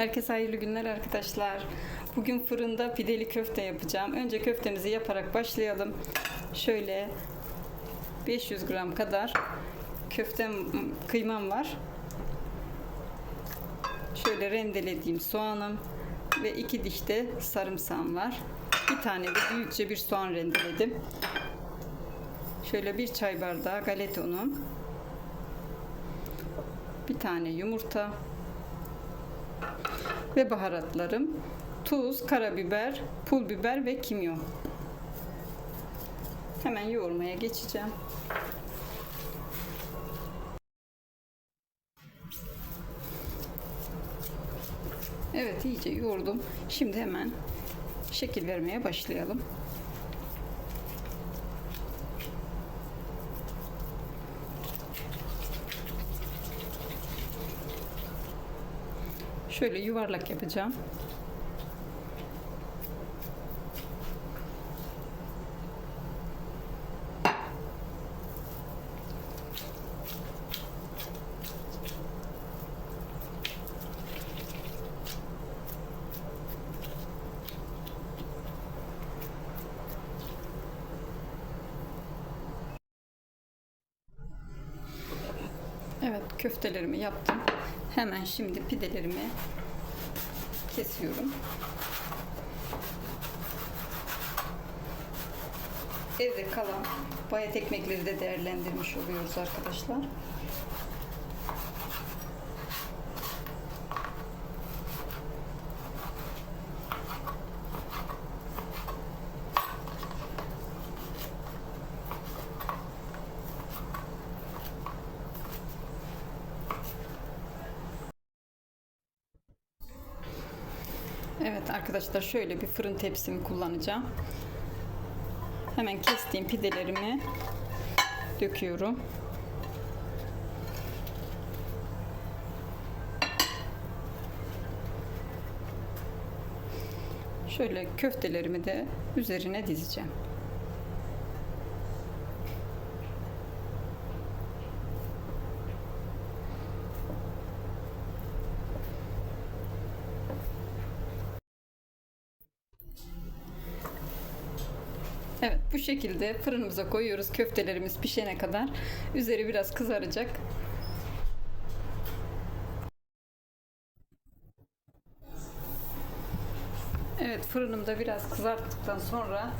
Herkese hayırlı günler arkadaşlar. Bugün fırında pideli köfte yapacağım. Önce köftemizi yaparak başlayalım. Şöyle 500 gram kadar köftem kıymam var. Şöyle rendelediğim soğanım ve iki diş de sarımsağım var. Bir tane de büyükçe bir soğan rendeledim. Şöyle bir çay bardağı galeta unum. Bir tane yumurta ve baharatlarım. Tuz, karabiber, pul biber ve kimyon. Hemen yoğurmaya geçeceğim. Evet iyice yoğurdum. Şimdi hemen şekil vermeye başlayalım. Şöyle yuvarlak yapacağım. Evet köftelerimi yaptım. Hemen şimdi pidelerimi kesiyorum. Evde kalan bayat ekmekleri de değerlendirmiş oluyoruz arkadaşlar. Evet arkadaşlar şöyle bir fırın tepsimi kullanacağım. Hemen kestiğim pidelerimi döküyorum. Şöyle köftelerimi de üzerine dizeceğim. Evet bu şekilde fırınımıza koyuyoruz köftelerimiz pişene kadar. Üzeri biraz kızaracak. Evet fırınımda biraz kızarttıktan sonra